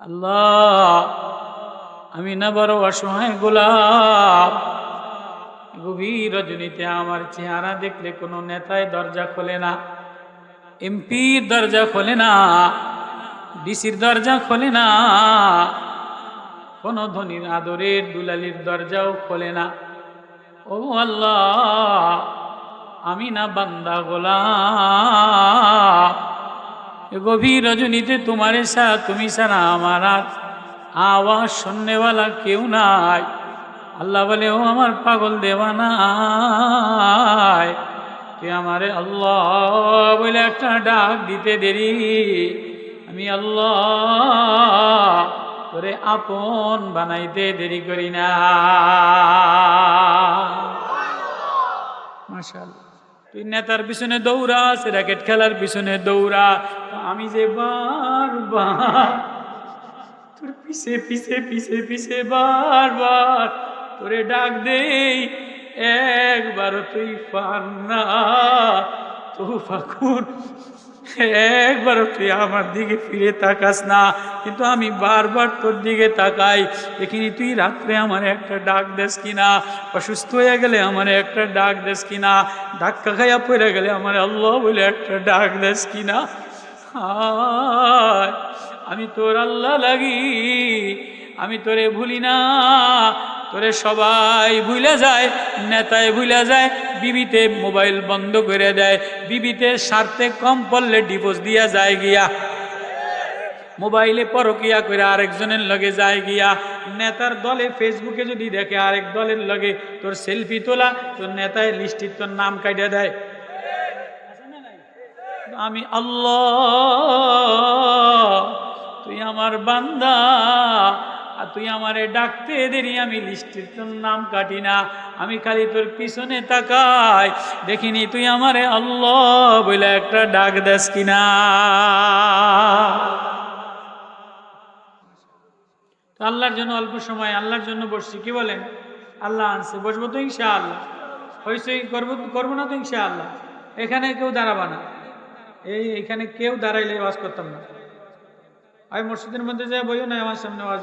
আল্লাহ, আমি না বড় অসহায় গোলাপ। গভীর রজনীতে আমার চেহারা দেখলে কোনো নেতায় দরজা খোলে না, এমপির দরজা খোলে না, ডিসির দরজা খোলে না, কোনো ধনির আদরের দুলালির দরজাও খোলে না। ও আল্লাহ, আমি না বান্দা গোলাপ। গভীর রজনীতে তোমারে সা তুমি সারা আমার আর আওয়াজ শুননেওয়ালা কেউ নাই। আল্লাহ বলে, ও আমার পাগল নাই তুই আমারে আল্লাহ বলে একটা ডাক দিতে দেরি? আমি আল্লাহ করে আপন বানাইতে দেরি করি না। মাশাআল্লাহ। তুই নেতার পিছনে দৌড়াস র্যাকেট খেলার পিছনে দৌড়া। আমি যে বারবার তোর পিছে পিছে পিছে পিছে বারবার তোরে ডাক দেই, একবার তুই পান না তো ফাকুন একবারও তুই আমার দিকে ফিরে তাকাস না, কিন্তু আমি বারবার তোর দিকে তাকাই। দেখিনি তুই রাত্রে আমার একটা ডাক দেস কিনা? অসুস্থ হয়ে গেলে আমার একটা ডাক দেস কিনা? ধাক্কা খাইয়া পড়ে গেলে আমার আল্লাহ বলে একটা ডাক দেস কিনা? আমি তোর আল্লাহ লাগি, আমি তোরে ভুলি না। তোরে সবাই ভুলে যায়, নেতায় ভুলে যায়, বিবিতে মোবাইল বন্ধ করে দেয়, বিবিতে স্বার্থে কম পড়লে ডিভোর্স দিয়া যায় গিয়া। মোবাইলে পরকিয়া করে আরেকজনের লগে যায় গিয়া। নেতার দলে ফেসবুকে যদি দেখে আরেক দলের লগে তোর সেলফি তোলা, তোর নেতায় লিস্টির তোর নাম কাটিয়ে দেয়। আমি আল্লাহ, তুই আমার বান্দা তুই আমারে ডাকতে দেরি, আমি লিস্টের তোর নাম কাটি না, আমি খালি তোর পিছনে তাকাই। দেখিনি তুই আমারে আল্লাহ বলে একটা ডাক দেস কিনা। তো আল্লাহর জন্য অল্প সময়, আল্লাহর জন্য বসছি, কি বলেন? আল্লাহ আনছে, বসবো তো ইনশা আল্লাহ হইসই করব করব না তো ইনশা আল্লাহ এখানে কেউ দাঁড়াবা না। এই এখানে কেউ দাঁড়াইলে আওয়াজ করতাম না। আমি মসজিদের মধ্যে যাই বইও না আমার সামনে আওয়াজ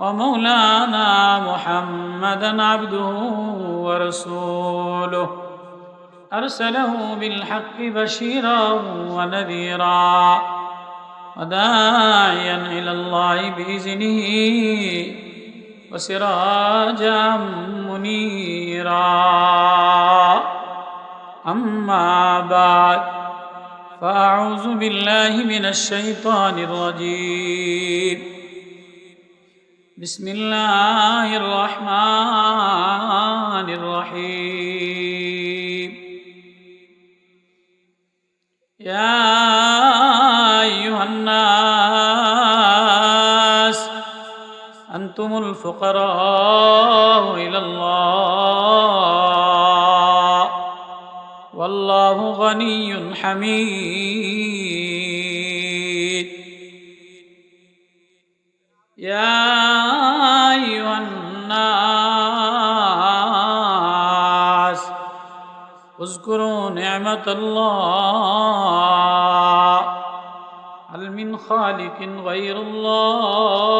ومولانا محمدا عبده ورسوله. أرسله بالحق بشيرا ونذيرا وداعيا إلى الله بإذنه وسراجا منيرا. أما بعد فأعوذ بالله من الشيطان الرجيم. بسم الله الرحمن الرحيم. يا أيها الناس أنتم الفقراء إلى الله والله غني حميد. نعمة الله. هل من خالق غير الله؟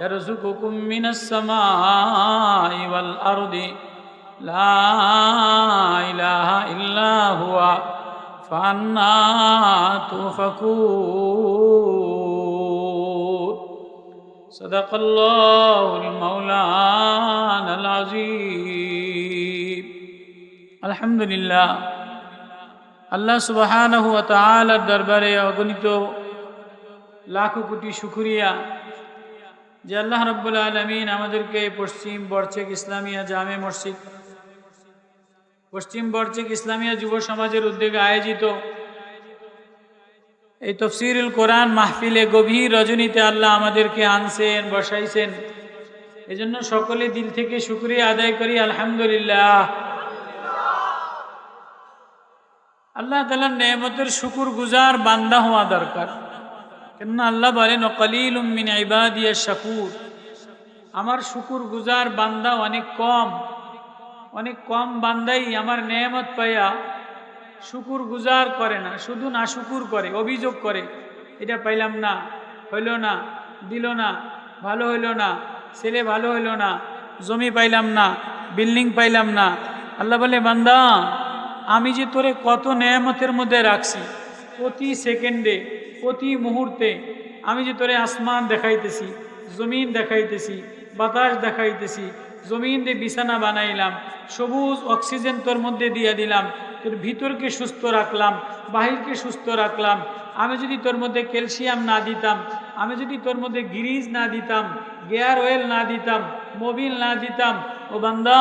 يرزقكم من السماء والأرض. لا إله إلا هو. فأنا تؤفكون صدق الله المولانا العظيم. আলহামদুলিল্লাহ। আল্লাহ সুবাহানহু দরবারে অগণিত লাখো কোটি শুকুরিয়া যে আল্লাহ রব্বুল আলমিন আমাদেরকে পশ্চিম বর্চেক ইসলামিয়া জামে মসজিদ, পশ্চিম বর্চেক ইসলামিয়া যুব সমাজের উদ্যোগে আয়োজিত এই তফসিরুল কোরআন মাহফিলে গভীর রজনীতে আল্লাহ আমাদেরকে আনছেন, বসাইছেন। এজন্য সকলে দিল থেকে শুক্রিয়া আদায় করি, আলহামদুলিল্লাহ। আল্লাহ তালার নেমতের শুকুর গুজার বান্দা হওয়া দরকার। কেননা আল্লাহ বলেন কলিল উম্মিন ইবাদিয়া শাকুর। আমার শুকুর গুজার বান্দা অনেক কম। অনেক কম বান্দাই আমার নেয়ামত পাইয়া শুকুর গুজার করে না, শুধু না শুকুর করে, অভিযোগ করে, এটা পাইলাম না, হইল না, দিল না, ভালো হইল না, ছেলে ভালো হইল না, জমি পাইলাম না, বিল্ডিং পাইলাম না। আল্লাহ বলে, বান্দা আমি যে তোরে কত নেয়ামতের মধ্যে রাখছি, প্রতি সেকেন্ডে, প্রতি মুহূর্তে, আমি যে তোরে আসমান দেখাইতেছি, জমিন দেখাইতেছি, বাতাস দেখাইতেছি জমিন দিয়ে বিছানা বানাইলাম, সবুজ অক্সিজেন তোর মধ্যে দিয়ে দিলাম, তোর ভিতরকে সুস্থ রাখলাম, বাহিরকে সুস্থ রাখলাম, আমি যদি তোর মধ্যে ক্যালসিয়াম না দিতাম, আমি যদি তোর মধ্যে গিরিজ না দিতাম, গিয়ার অয়েল না দিতাম, মোবিল না দিতাম, ও বান্দা,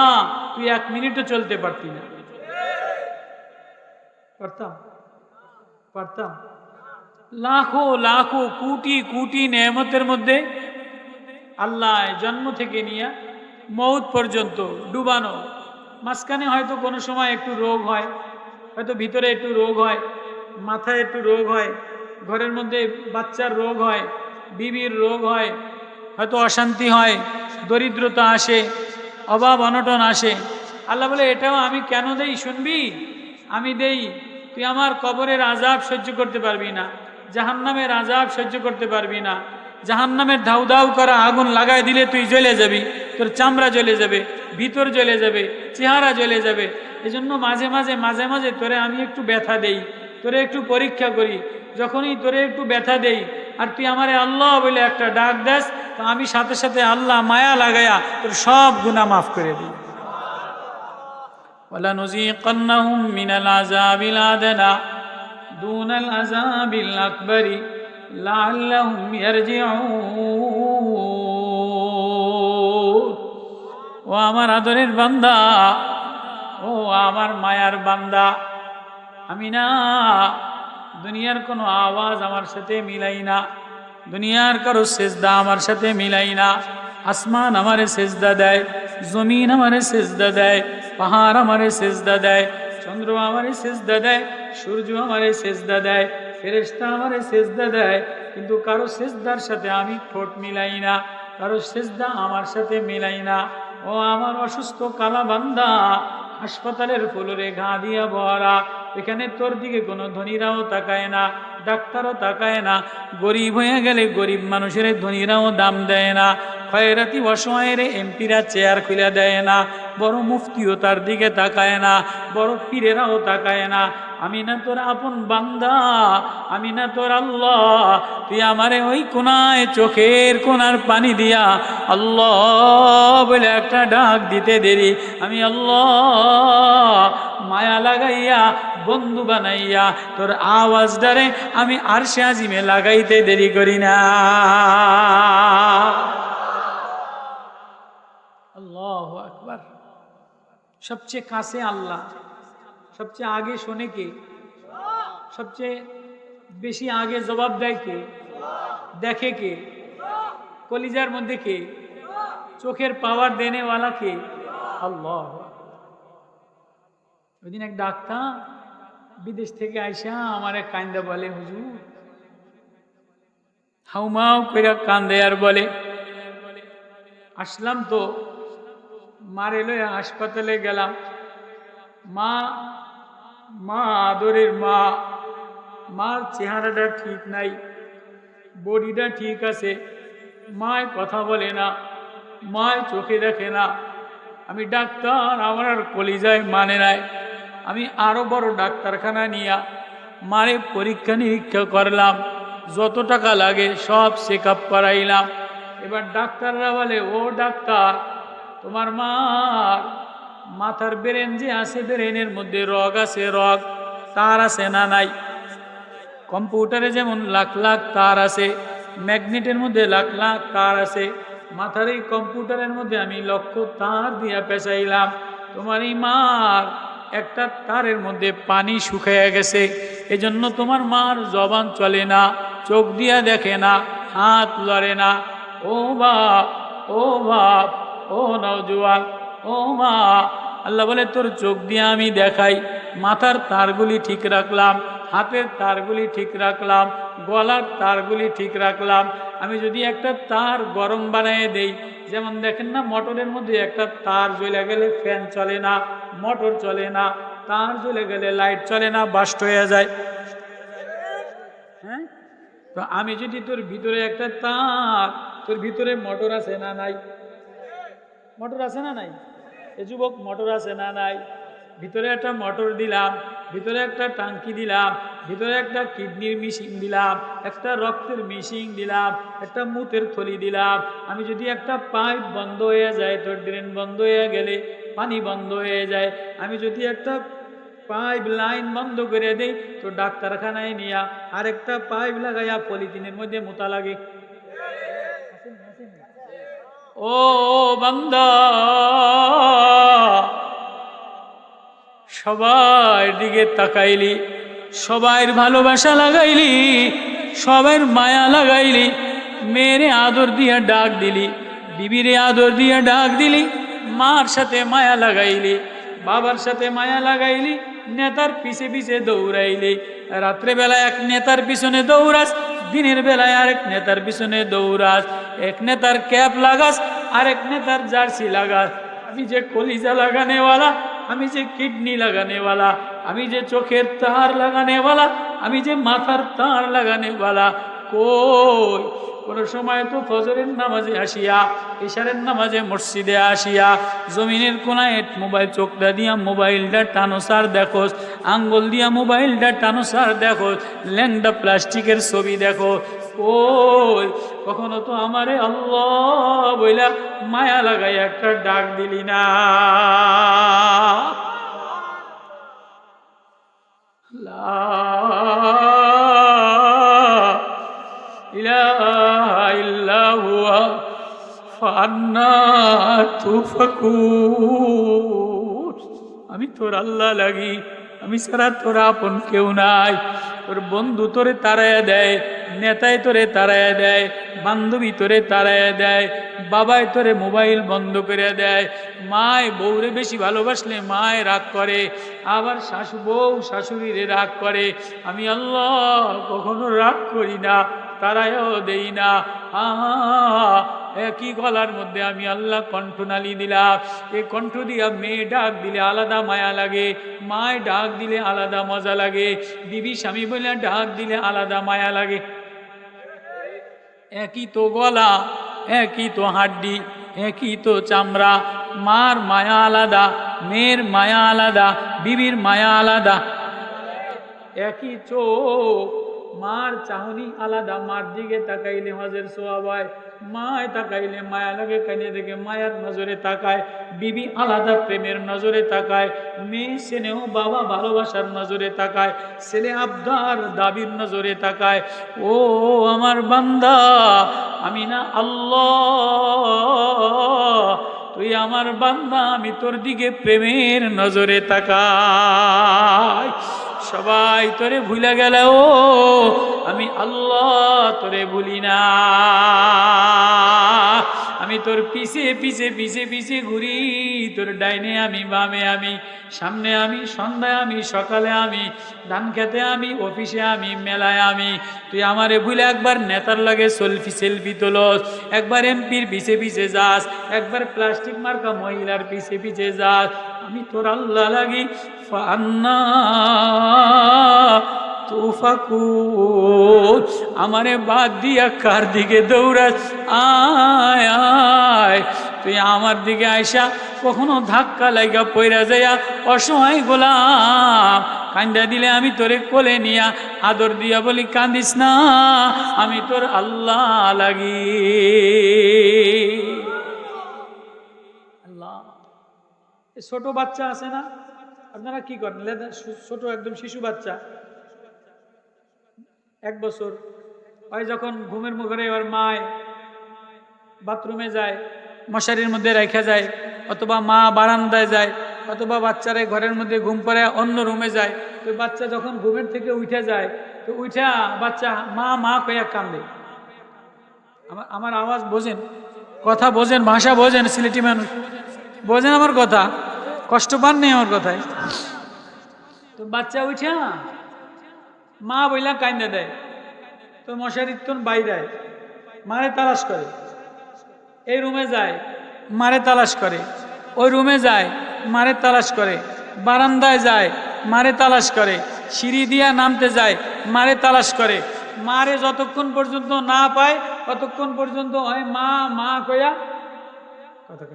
তুই এক মিনিটও চলতে পারতি না। পারতাম। পারতাম। লাখো লাখো, কোটি কোটি নেমতের মধ্যে আল্লাহ জন্ম থেকে নিয়ে মৌত পর্যন্ত ডুবানো। মাঝখানে হয়তো কোনো সময় একটু রোগ হয়, হয়তো ভিতরে একটু রোগ হয়, মাথায় একটু রোগ হয়, ঘরের মধ্যে বাচ্চার রোগ হয়, বিবির রোগ হয়, হয়তো অশান্তি হয়, দরিদ্রতা আসে, অভাব অনটন আসে। আল্লাহ বলে, এটাও আমি কেন দেই? শুনবি? আমি দেই তুই আমার কবরের আজাব সহ্য করতে পারবি না, জাহান্নামের আজাব সহ্য করতে পারবি না। জাহান্নামের ধাউ ধাউ করা আগুন লাগাই দিলে তুই জ্বলে যাবি, তোর চামড়া জ্বলে যাবে, ভিতর জ্বলে যাবে, চেহারা জ্বলে যাবে। এজন্য মাঝে মাঝে মাঝে মাঝে তোরে আমি একটু ব্যথা দেই, তোরে একটু পরীক্ষা করি, যখনই তোরে একটু ব্যথা দেই, আর তুই আমারে আল্লাহ বলে একটা ডাক দেস, তো আমি সাথে সাথে আল্লাহ মায়া লাগায়া তোর সব গুণা মাফ করে দিই। ولنذيقنهم من العذاب الأدنى دون العذاب الأكبر لعلهم يرجعون ও আমার আদরের বান্দা ও আমার মায়ার বান্দা আমি না দুনিয়ার কোনো আওয়াজ আমার সাথে মিলাই না দুনিয়ার কারো সেজদা আমার সাথে মিলাই না আসমান আমারে সেজদা দেয় জমিন আমারে সেজদা দেয় পাহাড় আমারে সেজদা দেয়, চন্দ্র আমারে সেজদা দেয়, সূর্য আমারে সেজদা দেয়, ফেরেশতা আমারে সেজদা দেয়, কিন্তু কারও সেজদার সাথে আমি ঠোঁট মিলাই না, কারও সেজদা আমার সাথে মিলাই না। ও আমার অসুস্থ কালা বান্দা, হাসপাতালের ফুলরে ঘা দিয়া ভরা, এখানে তোর দিকে কোনো ধনীরাও তাকায় না, ডাক্তারও তাকায় না, গরিব হয়ে গেলে গরিব মানুষের ধনীরাও দাম দেয় না খয়রাতি অসময়ের এমপিরা চেয়ার খুলে দেয় না বড় মুফতিও তার দিকে তাকায় না, বড় পীরেরাও তাকায় না। আমি না তোর আপন বান্দা, আমি না তোর আল্লাহ, তুই আমারে ওই কোনায় চোখের কোনার পানি দিয়া আল্লাহ বলে একটা ডাক দিতে দেরি। আমি আল্লাহ মায়া লাগাইয়া, বন্ধু বানাইয়া, তোর আওয়াজ ডারে আমি আরশে আজিমে লাগাইতে দেরি করি না আল্লাহ আকবার সবচেয়ে কাছে আল্লাহ। সবচেয়ে আগে শোনে কে? সবচেয়ে বেশি আগে জবাব দেয় কে? দেখে কে? কলিজার মধ্যে কে? চোখের পাওয়ার দেনেওয়ালা কে? আল্লাহ। ওইদিন এক ডাক্তার বিদেশ থেকে আইসা আমার এক কান্দা বলে, হুজুর, হাউমাউ কইরা কান্দে আর বলে, আসলাম তো মারে হাসপাতালে গেলাম। মা মা আদরের মা, মার চেহারাটা ঠিক নাই, বডিটা ঠিক আছে, মায় কথা বলে না, মায় চোখে দেখে না। আমি ডাক্তার, আমার আর কলিজায় মানে নাই। আমি আরও বড় ডাক্তারখানা নিয়া মারে পরীক্ষা নিরীক্ষা করলাম। যত টাকা লাগে সব চেক আপ করাইলাম। এবার ডাক্তাররা বলে, ও ডাক্তার তোমার মার মাথার ব্রেন যে আছে, ব্রেনের মধ্যে রগ আছে, রগ তার আছে না নাই? কম্পিউটারে যেমন লাখ লাখ তার আছে, ম্যাগনেটের মধ্যে লাখ লাখ তার আছে, মাথার এই কম্পিউটারের মধ্যে আমি লক্ষ তার দিয়া পেঁচাইলাম। তোমার এই মার একটা তারের মধ্যে পানি শুকাইয়া গেছে, এজন্য তোমার মার জবান চলে না, চোখ দিয়া দেখে না, হাত লড়ে না। ও বাপ ও বাপ ও নওজোয়ান ও মা, আল্লাহ বলে, তোর চোখ দিয়ে আমি দেখাই, মাথার তারগুলি ঠিক রাখলাম, হাতের তারগুলি ঠিক রাখলাম, গলার তারগুলি ঠিক রাখলাম। আমি যদি একটা তার গরম বানিয়ে দেই, যেমন দেখেন না, মোটরের মধ্যে একটা তার জ্বলে গেলে ফ্যান চলে না, মোটর চলে না, তার জ্বলে গেলে লাইট চলে না, বাস্ট হয়ে যায়। হ্যাঁ? তো আমি যদি তোর ভিতরে একটা তার, তোর ভিতরে মোটর আছে না নাই মোটর আছে না নাই? এ যুবক, মোটর আছে না নাই? ভিতরে একটা মোটর দিলাম, ভিতরে একটা টাঙ্কি দিলাম, ভিতরে একটা কিডনির মেশিন দিলাম, একটা রক্তের মেশিন দিলাম, একটা মুতের থলি দিলাম। আমি যদি একটা পাইপ বন্ধ হয়ে যায় তোর ড্রেন বন্ধ হয়ে গেলে পানি বন্ধ হয়ে যায়। আমি যদি একটা পাইপ লাইন বন্ধ করে দেই, তো ডাক্তারখানায় নিয়া আরেকটা পাইপ লাগাইয়া পলিথিনের মধ্যে মোতা লাগে। ও বান্দা, সবার দিকে তাকাইলি সবাইর ভালোবাসা লাগাইলি সবার মায়া লাগাইলি, মেয়েরে আদর দিয়া ডাক দিলি, বিবিরে আদর দিয়া ডাক দিলি, মার সাথে মায়া লাগাইলি, বাবার সাথে মায়া লাগাইলি, নেতার পিছে পিছে দৌড়াইলি রাত্রেবেলা এক নেতার পিছনে দৌড়াস দিনের বেলায় আরেক নেতার পিছনে দৌড়াস, এক নেতার ক্যাপ লাগাস আরেক নেতার জার্সি লাগাস। আমি যে কলিজা লাগানেওয়ালা, আমি যে কিডনি লাগানেওয়ালা, আমি যে চোখের তার লাগানেওয়ালা, আমি যে মাথার তার লাগানেওয়ালা, কই? কোনো সময় তো ফজরের নামাজে আসিয়া ইশারের নামাজে মসজিদে আসিয়া, জমিনের কোনায় মোবাইল চোখটা দিয়া মোবাইলটা টানো সার দেখোস, আঙ্গুল দিয়া মোবাইলটা টানো সার দেখোস ল্যাংডা প্লাস্টিকের ছবি দেখো ওই কখনো তো আমারে আল্লাহ বইলা মায়া লাগাই একটা ডাক দিলি না। লা আমি তোর আল্লাহ লাগি, আমি ছাড়া তোর আপন কেউ নাই। তোর বন্ধু তোরে তাড়াইয়া দেয় নেতায় তোরে তাড়াইয়া দেয়, বান্ধবী তোরে তাড়াইয়া দেয়, বাবাই তোরে মোবাইল বন্ধ করে দেয়। মায় বউরে বেশি ভালোবাসলে মায় রাগ করে, আবার শাশু বউ শাশুড়িরে রাগ করে। আমি আল্লাহ কখনো রাগ করি না। তারায়ও দেই না। একই গলার মধ্যে আমি আল্লাহ কণ্ঠনালী দিলাম। এই কণ্ঠ দিয়া মেয়ে ডাক দিলে আলাদা মায়া লাগে। মায় ডাক দিলে আলাদা মজা লাগে। বিবি স্বামী বলে ডাক দিলে আলাদা মায়া লাগে। একই তো গলা, একই তো হাড্ডি, একই তো চামড়া। মার মায়া আলাদা, মেয়ের মায়া আলাদা, বিবির মায়া আলাদা। একই চোখ মার চাহনি আলাদা, মার দিকে তাকাইলে হজের সোয়াবায় মায় তাকাইলে মায়া লাগে, কানে দেখে মায়ার নজরে তাকায়, বিবি আলাদা প্রেমের নজরে তাকায়, মেয়ে সেনেও বাবা ভালোবাসার নজরে তাকায়, ছেলে আবদার দাবির নজরে তাকায়, ও আমার বান্দা, আমি না আল্লাহ, তুই আমার বান্দা, আমি তোর দিকে প্রেমের নজরে তাকাই। সবাই তোরে ভুলে গেল আমি আল্লাহ তোরে ভুলি না। আমি তোর পিছে পিছে পিছে পিছে ঘুরি। তোর ডাইনে আমি, বামে আমি, সামনে আমি, সন্ধ্যায় আমি, সকালে আমি, ধান খেতে আমি, অফিসে আমি, মেলায় আমি। তুই আমারে ভুলে একবার নেতার লাগে সেলফি সেলফি তোলস। একবার এমপির পিছে পিছে যাস। একবার প্লাস্টিক মার্কা মহিলার পিছে পিছে যাস। আমি তোর আল্লাহ লাগি, ফান্না। তুফাকুর আমারে বাদ দিয়া কার দিকে দৌড়াস? আয় আয়। তুই আমার দিকে আইসা কখনো ধাক্কা লাগা পইরা যাইয়া অসময় গোলাম, কান্দা দিলে আমি তোরে কোলে নিয়া আদর দিয়া বলি, কান্দিস না, আমি তোর আল্লাহ লাগি। ছোট বাচ্চা আছে না? আপনারা কি করেন? ছোট একদম শিশু বাচ্চা। এক বছর। ওই যখন ঘুমের মুখরে ওর মায় বাথরুমে যায়, মশারির মধ্যে রেখা যায়, অথবা মা বারান্দায় যায়, অথবা বাচ্চারা ঘরের মধ্যে ঘুম পড়ে অন্য রুমে যায়, তো বাচ্চা যখন ঘুমের থেকে উঠে যায়, তো উঠা বাচ্চা মা মা কয়া কান্দে। আমার আমার আওয়াজ বোঝেন, কথা বোঝেন, ভাষা বোঝেন সিলেটি মানুষ। বোঝেন আমার কথা? কষ্ট পান নেই আমার কথায়? তো বাচ্চা উঠা মা বইলা কান্দে দেয়। তো মশারির তন বাইরে মারে তালাশ করে। এই রুমে যায়, মারে তালাশ করে। ওই রুমে যায়, মারে তালাশ করে। বারান্দায় যায়, মারে তালাশ করে। সিঁড়ি দিয়া নামতে যায়, মারে তালাশ করে। মারে যতক্ষণ পর্যন্ত না পায়, ততক্ষণ পর্যন্ত হয় মা মা কয়া কথা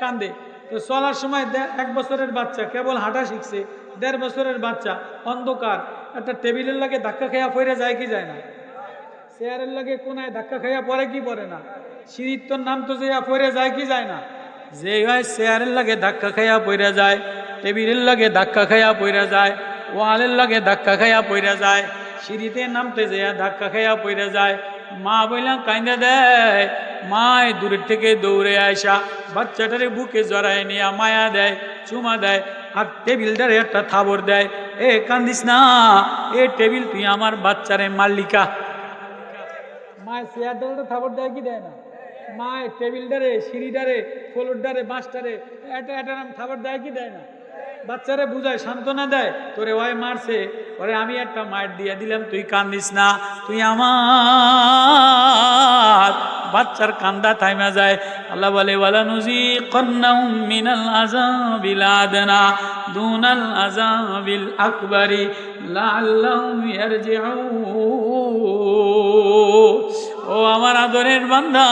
কান্দে। তো চলার সময় এক বছরের বাচ্চা, কেবল হাঁটা শিখছে। দেড় বছরের বাচ্চা, অন্ধকার। একটা টেবিলের লাগে ধাক্কা খেয়া ফইরে যায় কি যায় না? চেয়ারের লাগে কোনায় ধাক্কা খাইয়া পরে কি পরে না? সিঁড়ির তোর নাম তো যেয়া পরে যায় কি যায় না? যে হয় চেয়ারের লাগে ধাক্কা খাইয়া পইরা যায়, টেবিলের লাগে ধাক্কা খাইয়া পইরা যায়, ওয়ালের লাগে ধাক্কা খাইয়া পইরা যায়, সিঁড়িতে নামতে যেয়া ধাক্কা খাইয়া পইরা যায়। মা বইলা কাইন্দা দেয় মায় দূরের থেকে দৌড়ে আয়সা বাচ্চাটারে বুকে জড়ায় নিয়ে মায়া দেয়, চুমা দেয় আর টেবিলটারে একটা থাবর দেয়। এ, কান্দিস না, এ টেবিল তুই আমার বাচ্চারে মাল্লিকা। মায়ের চেয়ার ডালটা থাবর দেয় কি দেয় না? মায়ের টেবিলটারে সিঁড়িটারে ফ্লোরটারে বাঁশটারে এটা এটা নাম থাবর দেয় কি দেয় না? বাচ্চারে বুঝায়, সান্ত্বনা দেয়, তোরে ওয়াই মারছে, ওরে আমি একটা মায়ের দিয়ে দিলাম, তুই কান্দিস না, তুই আমার বাচ্চার কান্দা থাইমা যায়। আল্লাহ বলে ওয়ালা নুজি কন্নাউম মিনাল আযাবিল আদনা দুনাল আযাবিল আকবারি লাআল্লাহুম ইয়ারজিউন। ও আমার আদরের বান্দা,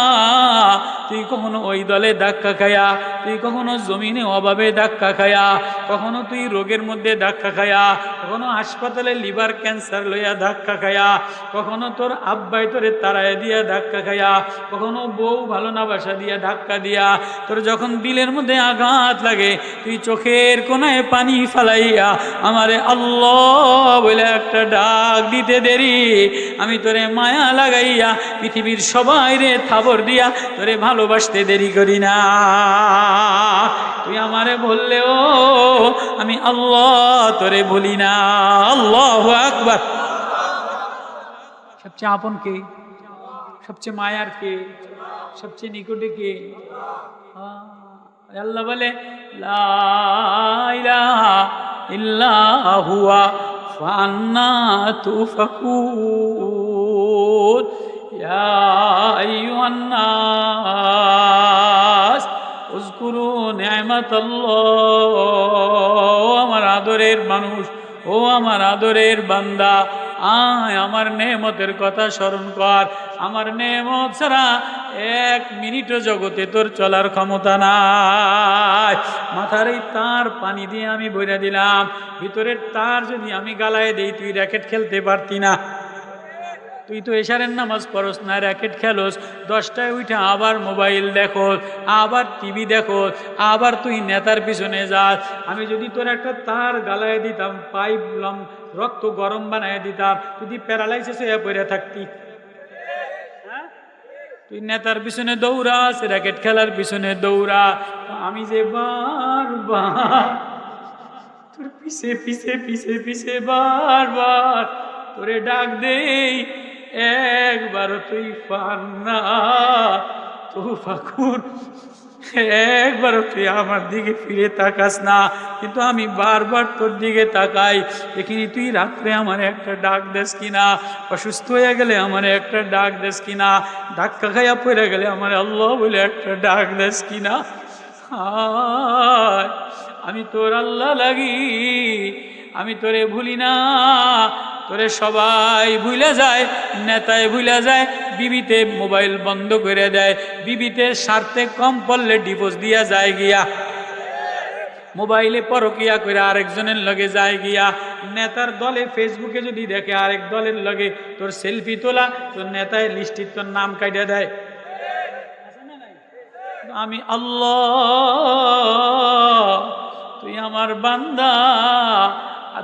তুই কখনো ওই দলে ধাক্কা খায়া, তুই কখনো জমিনে অভাবে ধাক্কা খায়া, কখনো তুই রোগের মধ্যে ধাক্কা খায়া, কখনো হাসপাতালে লিভার ক্যান্সার লইয়া ধাক্কা খায়া, কখনো তোর আব্বাই তোরে তারায় দিয়া ধাক্কা খায়া, কখনো বউ ভালো না বাসা দিয়া ধাক্কা দিয়া, তোর যখন দিলের মধ্যে আঘাত লাগে, তুই চোখের কোনায় পানি ফালাইয়া আমারে আল্লাহ বলে একটা ডাক দিতে দেরি, আমি তোরে মায়া লাগাইয়া পৃথিবীর সবাই রে থাবর দিয়া, তোরে ভালোবাসতে দেরি করি না। তুই আমারে বললেও আমি আল্লাহ তোরে বলি না। আল্লাহ আকবার। সবচেয়ে আপন কে? সবচেয়ে মায়ার কে? সবচেয়ে নিকটে কে? আল্লাহ বলে, লা ইলাহা ইল্লা হুয়া ফান্না তুফাকুন। আইয়ুহান নাস উযকুরু নি'মাতাল্লাহ আমার আদরের মানুষ, ও আমার আদরের বান্দা, আয় আমার নেমতের কথা স্মরণ কর, আমার নেমত ছাড়া এক মিনিটও জগতে তোর চলার ক্ষমতা নাই। মাথার এই তার পানি দিয়ে আমি বইরা দিলাম, ভিতরের তার যদি আমি গালায় দিই তুই র্যাকেট খেলতে পারতি না। তুই তো এশারের নামাজ পড়স, না র্যাকেট খেলোস, দশটায় উঠে আবার মোবাইল দেখো আবার টিভি দেখো আবার তুই নেতার পিছনে যাস। আমি যদি তোর একটা তার গালায় দিতাম, পাইপ লম, রক্ত গরম বানায় দিতাম, যদি প্যারালাইসিস হয়ে পড়ে থাকতি। হ্যাঁ? তুই নেতার পিছনে দৌড়াস র্যাকেট খেলার পিছনে দৌড়া। আমি যে বারবার তোর পিছে পিছে পিছে পিছে বারবার তোরে ডাক দেই একবার তুই পান না তো ফাকুর একবার তুই আমার দিকে ফিরে তাকাস না, কিন্তু আমি বারবার তোর দিকে তাকাই। দেখিনি তুই রাত্রে আমার একটা ডাক দেস কিনা, অসুস্থ হয়ে গেলে আমার একটা ডাক দেস কিনা, ধাক্কা খাইয়া পড়ে গেলে আমার আল্লাহ বলে একটা ডাক দেস কিনা। আমি তোর আল্লাহ লাগি, আমি তোরে ভুলি না তোরে সবাই ভুলে যায় নেতায় ভুলে যায়, বিবিতে মোবাইল বন্ধ করে দেয়, বিবিতে স্বার্থে কম পড়লে ডিভোর্স দিয়া যায় গিয়া। মোবাইলে পরকিয়া করে আরেকজনের লগে যায় গিয়া। নেতার দলে ফেসবুকে যদি দেখে আরেক দলের লগে তোর সেলফি তোলা, তোর নেতায় লিস্টির তোর নাম কাটিয়ে দেয়। আমি আল্লাহ, তুই আমার বান্দা।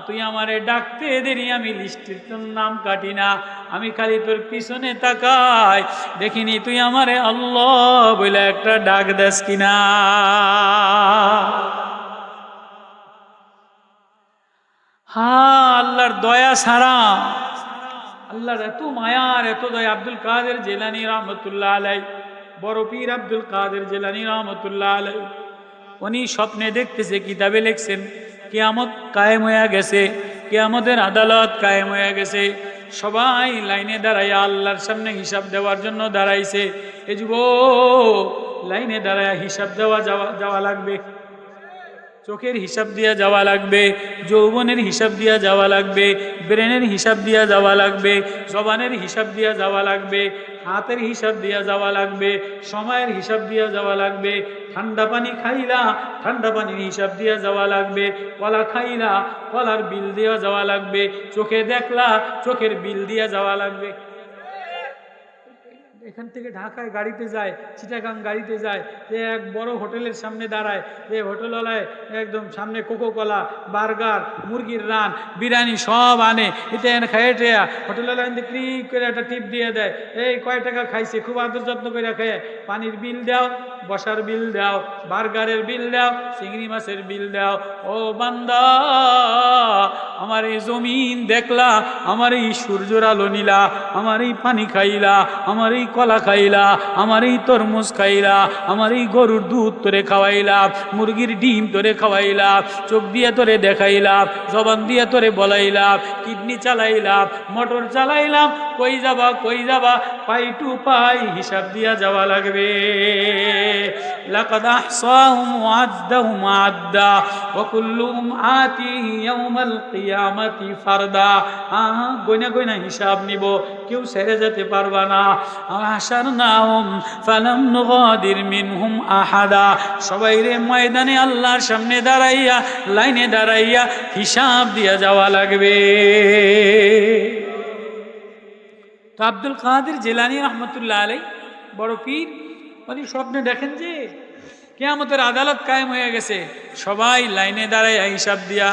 তুই আমারে ডাকতে দেরি, আমি লিস্টের তোর নাম কাটি না, আমি খালি তোর পিছনে তাকাই। দেখিনি তুই আমারে আল্লাহ বলে একটা ডাক দেস কিনা। হা, আল্লাহর দয়া ছাড়া আল্লাহর এত মায়ার এত দয়া। আব্দুল কাদের জেলানি রহমতুল্লাহ আলাই বড় পীর আব্দুল কাদের জেলানি রহমতুল্লাহ আলাই উনি স্বপ্নে দেখতেছে, কিতাবে লিখছেন কেয়ামত কায়েম হয়ে গেছে, কেয়ামতের আদালত কায়েম হয়ে গেছে। সবাই লাইনে দাঁড়াইয়া আল্লাহর সামনে হিসাব দেওয়ার জন্য দাঁড়াইছে। এ যুব লাইনে দাঁড়াইয়া হিসাব দেওয়া যাওয়া যাওয়া লাগবে। চোখের হিসাব দিয়া যাওয়া লাগবে, যৌবনের হিসাব দিয়া যাওয়া লাগবে, ব্রেনের হিসাব দিয়া যাওয়া লাগবে, জবানের হিসাব দিয়া যাওয়া লাগবে, হাতের হিসাব দিয়া যাওয়া লাগবে, সময়ের হিসাব দিয়া যাওয়া লাগবে, ঠান্ডা পানি খাইলা ঠান্ডা পানির হিসাব দিয়া যাওয়া লাগবে, কলা খাইলা কলার বিল দিয়া যাওয়া লাগবে, চোখে দেখলা চোখের বিল দিয়া যাওয়া লাগবে। এখান থেকে ঢাকায় গাড়িতে যায়, চিটাগাং গাড়িতে যায়, যে এক বড় হোটেলের সামনে দাঁড়ায়, যে হোটেলওয়ালায় একদম সামনে কোকো কলা বার্গার, মুরগির রান, বিরিয়ানি সব আনে এটা এনে খাইয়ে টেয়া। হোটেলওয়ালা এনে ক্লিক করে একটা টিপ দিয়ে দেয়, এই কয় টাকা খাইছে? খুব আদর যত্ন করে খায়। পানির বিল দাও। বসার বিল দাও, বার্গারের বিল দাও, চিংড়ি মাছের বিল দাও। ও বান্দা, আমার এই জমিন দেখলা, আমার এই সূর্যর আলো নিলা, আমার এই পানি খাইলা, আমার এই কলা খাইলা, আমার এই তরমুজ খাইলা, আমার এই গরুর দুধ তোরে খাওয়াইলা, মুরগির ডিম তোরে খাওয়াইলা, চোখ দিয়ে তোরে দেখাইলাম জবান দিয়ে তোরে বলাইলাম কিডনি চালাইলাম মোটর চালাইলাম কই যাবা কই যাবা, পাই টু পাই হিসাব দিয়া যাওয়া লাগবে। ওয়াদ্দাহুম আদ্দা ওয়া কুল্লুহুম আতিহি ইয়াউমাল কিয়ামাতি ফারদা আহা, গয়না গয়না হিসাব নিব, কেউ সেরে যেতে পারবা না। আশারনাহুম ফালাম নুগাদির মিনহুম আহাদা। সবাই রে ময়দানে আল্লাহর সামনে দাঁড়াইয়া, লাইনে দাঁড়াইয়া হিসাব দিয়া যাওয়া লাগবে। তো আব্দুল কাদের জেলানি রহমতুল্লাহ আলাই বড় পীর উনি স্বপ্নে দেখেন যে কেয়ামতের আদালত কায়েম হয়ে গেছে। সবাই লাইনে দাঁড়ায় হিসাব দিয়া,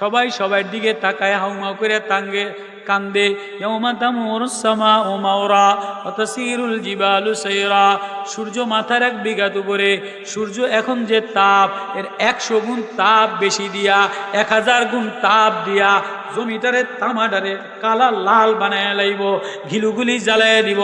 সবাই সবার দিকে তাকায় হাউমাউ করে তাঙ্গে কান্দে সূর্য মাথার এক বিঘাত উপরে, সূর্য এখন যে তাপ, এর একশো গুণ তাপ বেশি দিয়া, এক হাজার গুণ তাপ দিয়া, জমিটারে তামাডারে কালা লাল বানায় লাইব, ঘিলুগুলি জ্বালায় দিব,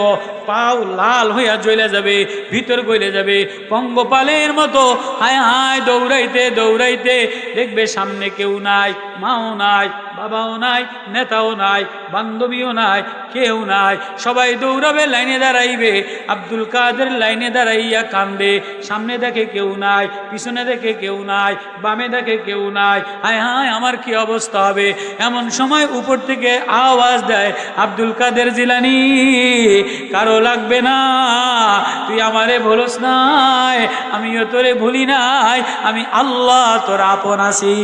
পাও লাল হইয়া জ্বলে যাবে, ভিতর গলে যাবে, পঙ্গপালের মতো হায় হায় দৌড়াইতে দৌড়াইতে দেখবে সামনে কেউ নাই। মাও নাই, বাবাও নাই, নেতাও নাই, বান্ধবীও নাই, কেউ নাই। সবাই দৌড়াবে, লাইনে দাঁড়াইবে। আব্দুল কাদের লাইনে দাঁড়াইয়া কান্দে। সামনে দেখে কেউ নাই, পিছনে দেখে কেউ নাই, বামে দেখে কেউ নাই। হায় হায়, আমার কি অবস্থা হবে? এমন সময় উপর থেকে আওয়াজ দেয়, আব্দুল কাদের জিলানি, কারও লাগবে না, তুই আমারে ভুলস নাই, আমিও তোরে ভুলি নাই, আমি আল্লাহ তোর আপন আছি।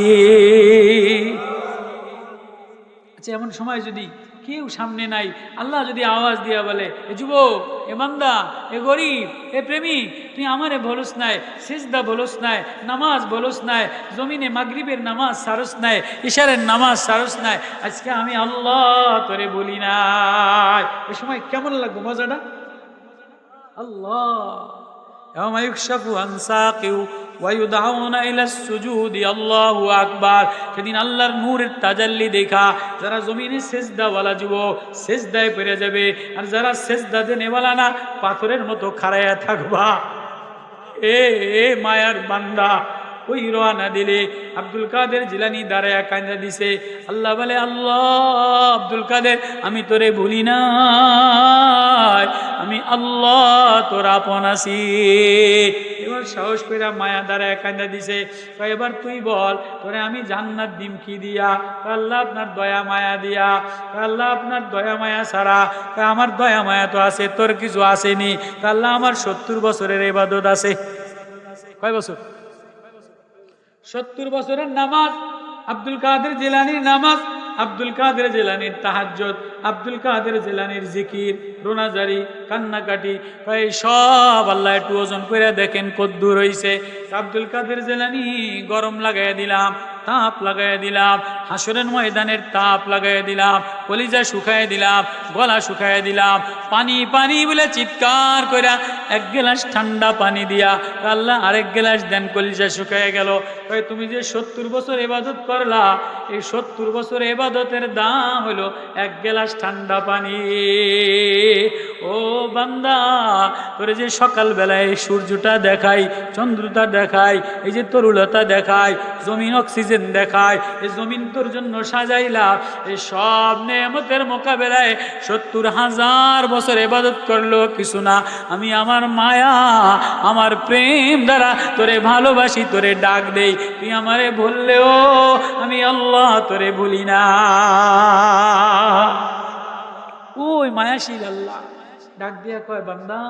আচ্ছা এমন সময় যদি কেউ সামনে নাই, আল্লাহ যদি আওয়াজ দিয়া বলে, এ যুবক, এ বান্দা, এ গরিব, এ প্রেমী তুই আমারে বলস নাই, সেজদা বলস নাই, নামাজ বলস নাই, জমিনে মাগরিবের নামাজ সারস নাই, ইশারের নামাজ সারস নাই, আজকে আমি আল্লাহ তোরে বলি নাই। এ সময় কেমন লাগবে মজাটা? আল্লাহ। يوم يكشف عن ساق ويدعون الى السجود الله আকবার সেদিন আল্লাহর নূরের তাজাল্লি দেখা যারা জমিনে সেজদাওয়ালা যুবক সেজদায় পেরে যাবে আর যারা সেজদা দেনেওয়ালা না পাথরের মতো খাড়াইয়া থাকবা এ এ মায়ার বান্দা ওই রোয়ানা দিলে আব্দুল কাদের জিলানি দাঁড়ায়া কান্দা দিছে আল্লাহ বলে আল্লাহ আব্দুল কাদের আমি তোরে ভুলি না আমি আল্লাহ তোর আপন আছি। এবার সাহস করে মায়া দ্বারা একান্দা দিছে এবার তুই বল, তোরে আমি জান্নাত দিম কি দিয়া? কয়, আল্লাহ আপনার দয়া মায়া দিয়া। কয়, আল্লাহ আপনার দয়া মায়া ছাড়া। আমার দয়া মায়া তো আছে, তোর কিছু আসেনি। কয়, আল্লাহ আমার সত্তর বছরের এবাদত আছে। কয় বছর? সত্তর বছরের নামাজ, আব্দুল কাদের জেলানির নামাজ আব্দুল কাদের জেলানির তাহাজ্জত আব্দুল কাদের জেলানির জিকির, রোনাজারি, কান্নাকাটি, প্রায় সব আল্লাহ একটু ওজন করে দেখেন কদ্দু হইছে। আব্দুল কাদের জেলানি গরম লাগাই দিলাম তাপ লাগাই দিলাম, হাসরের ময়দানের তাপ লাগাই দিলাম, কলিজা শুকাই দিলাম, গলা শুকাই দিলাম, পানি পানি বলে চিৎকার কইরা এক গ্লাস ঠান্ডা পানি দিয়া আল্লাহ আরেক গ্লাস দেন, কলিজা শুকাই গেল। তুমি যে সত্তর বছর এবাদত করলা, এই সত্তর বছর এবাদতের দাম হলো এক গ্লাস ঠান্ডা পানি। ও বান্দা, তোরে যে সকালবেলায় সূর্যটা দেখাই, চন্দ্রটা দেখাই, এই যে তরুলতা দেখায় জমিন অক্সিজেন দেখায় এই জমিন তোর জন্য সাজাইলাম এই সব নেমতের মোকাবেলায় সত্তর হাজার বছর এবাদত করল, কিছু না, আমি আমার মায়া, আমার প্রেম দ্বারা তোরে ভালোবাসি, তোরে ডাক দেই, তুই আমারে বললেও আমি আল্লাহ তোরে ভুলি না। ওই মায়াশীল আল্লাহ, ডাক দিয়া কয়, বান্দা,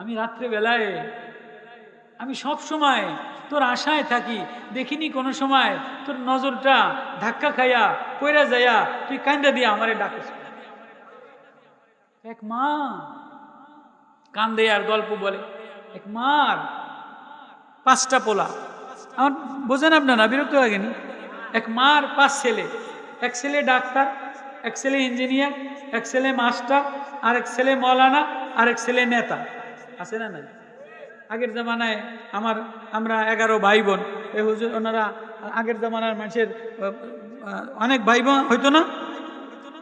আমি রাত্রে বেলায় আমি সব সময় তোর আশায় থাকি। দেখিনি কোনো সময় তোর নজরটা ধাক্কা খাইয়া কইরা যাইয়া তুই কান্দা দিয়া আমারে ডাকিস। এক মা কান্দে আর গল্প বলে। এক মার পাঁচটা পোলা। আমার বোঝেন আপনারা, বিরক্ত লাগেনি এক মার পাঁচ ছেলে। এক ছেলে ডাক্তার, এক ছেলে ইঞ্জিনিয়ার, এক ছেলে মাস্টার, আর এক ছেলে মৌলানা, আর এক ছেলে নেতা। আছে না নাই? আগের জামানায় আমার, আমরা এগারো ভাই বোন এ হুজুর, ওনারা আগের জামানার মানুষের অনেক ভাই বোন হইতো না?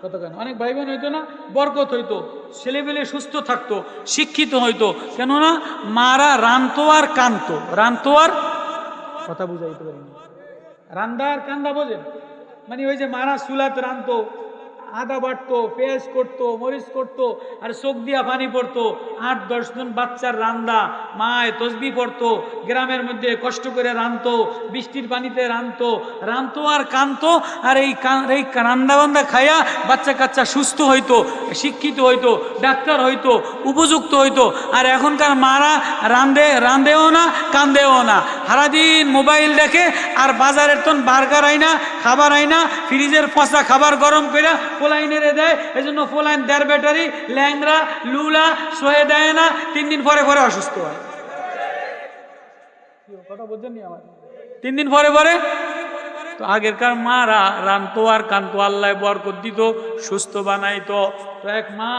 কত কেন? অনেক ভাই বোন হইতো না? বরকত হইতো ছেলেবেলে সুস্থ থাকতো, শিক্ষিত হইতো। কেননা, মারা রানতো আর কানতো। রানতো আর কথা বুঝাইতে পারিনি। রান্দা আর কান্দা বোঝেন? মানে ওই যে মারা, সুলাত, রানতো। আদা বাটতো, পেঁয়াজ করতো, মরিচ করতো, আর চোখ দিয়া পানি পড়তো। আট দশজন বাচ্চার রান্দা, মায় তসবি পড়তো, গ্রামের মধ্যে কষ্ট করে রানতো, বৃষ্টির পানিতে রানতো রানতো আর কানতো, আর এই এই রান্দা বান্দা খায়া বাচ্চা কাচ্চা সুস্থ হইতো, শিক্ষিত হইতো, ডাক্তার হইতো, উপযুক্ত হইতো। আর এখনকার মারা রান্দে রান্ধেও না, কান্দেও না। সারাদিন মোবাইল দেখে আর বাজারের তন বার্গার আইনা, খাবার আইনা, ফ্রিজের পচা খাবার গরম করে ফোলাইনেরে দেয় এই জন্য ফোলাইন দেড় ব্যাটারি ল্যাংরা লুলা সয়ে দেয় না তিন দিন পরে পরে অসুস্থ হয়। কথা বুঝছেন আমার তিন দিন পরে পরে? তো আগেরকার মারা রানতো আর কানতো আল্লাহ বরকত দিত সুস্থ বানাইতো। তো এক মা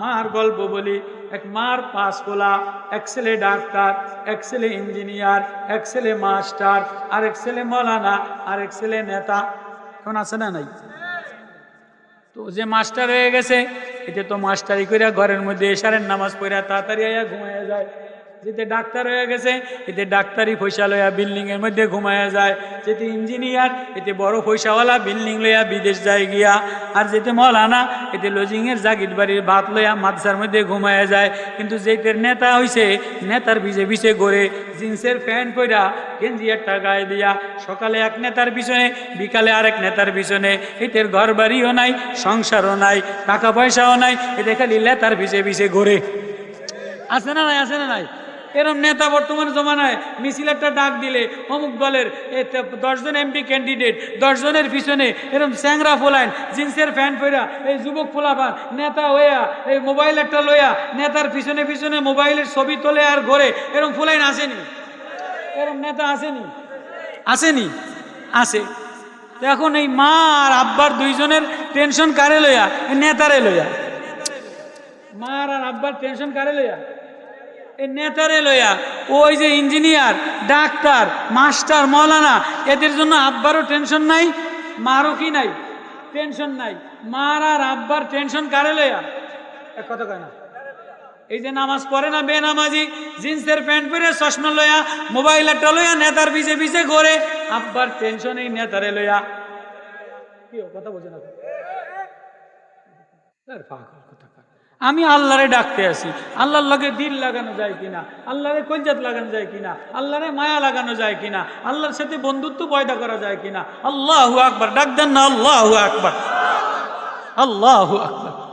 মার গল্প বলি এক মার পাস পোলা এক ছেলে ডাক্তার এক ছেলে ইঞ্জিনিয়ার এক ছেলে মাস্টার আর এক ছেলে মৌলানা আর এক ছেলে নেতা। এখন আছে না নাই? তো যে মাস্টার হয়ে গেছে, এতে তো মাস্টারি করিয়া ঘরের মধ্যে এসারের নামাজ পড়িয়া তাড়াতাড়ি আয়া ঘুমাইয়া যায়। যেতে ডাক্তার হয়ে গেছে, এতে ডাক্তারি পয়সা লইয়া বিল্ডিং এর মধ্যে ঘুমাইয়া যায়। যেতে ইঞ্জিনিয়ার এতে বড় পয়সাওয়ালা বিল্ডিং লইয়া বিদেশ যায় গিয়া। আর যেতে মলানা, এতে লজিং এর জাগির বাড়ির ভাত লইয়া মাদ্রাসার মধ্যে ঘুমাইয়া যায়। কিন্তু যেতের নেতা হইছে, নেতার ভিজে ভিজে গড়ে জিন্সের প্যান্ট পইরা গেঞ্জি একটা গায়ে দিয়া। সকালে এক নেতার পিছনে, বিকালে আরেক নেতার পিছনে। এদের ঘর বাড়িও নাই, সংসারও নাই, টাকা পয়সাও নাই, এতে খালি লেতার ভিজে ভিজে ঘোরে। আছে না নাই, আছে না নাই? এরম নেতা বর্তমান জমানায় মিছিল একটা ডাক দিলে অমুক দলের দশজন এমপি ক্যান্ডিডেট, দশজনের পিছনে এরম স্যাংরা ফোলাইন, জিন্সের প্যান্ট পরা এই যুবক ফোলাপান নেতা হইয়া, এই মোবাইল একটা লইয়া, নেতার পিছনে পিছনে মোবাইলের ছবি তোলে আর ঘরে, এরম ফোলাইন আসেনি? এরম নেতা আসেনি? আসেনি? আসে। এখন এই মা আর আব্বার দুইজনের টেনশন কারে লইয়া? নেতারে লইয়া। মার আর আব্বার টেনশন কারে লইয়া? এই নেতারে লইয়া ওই যে ইঞ্জিনিয়ার ডাক্তার মাস্টার মৌলানা এদের জন্য আব্বারও টেনশন নাই মারও কি নাই টেনশন নাই মার আর আব্বার টেনশন কারে লইয়া এক কথা কয় না এই যে নামাজ পড়ে না বেনামাজি জিন্সের প্যান্ট পরে চশমা লইয়া মোবাইল একটা লইয়া নেতার পিছে পিছে ঘরে আব্বার টেনশন এই নেতারে লইয়া কি কথা বোঝে না পাগল। আমি আল্লাহরে ডাকতে আসি। আল্লাহর লগে দিল লাগানো যায় কিনা? আল্লাহরে কলজাত লাগানো যায় কিনা? আল্লাহরে মায়া লাগানো যায় কিনা? আল্লাহর সাথে বন্ধুত্ব পয়দা করা যায় কিনা? আল্লাহ আকবার, ডাক দেন না, আল্লাহ আকবার। আল্লাহ আকবার।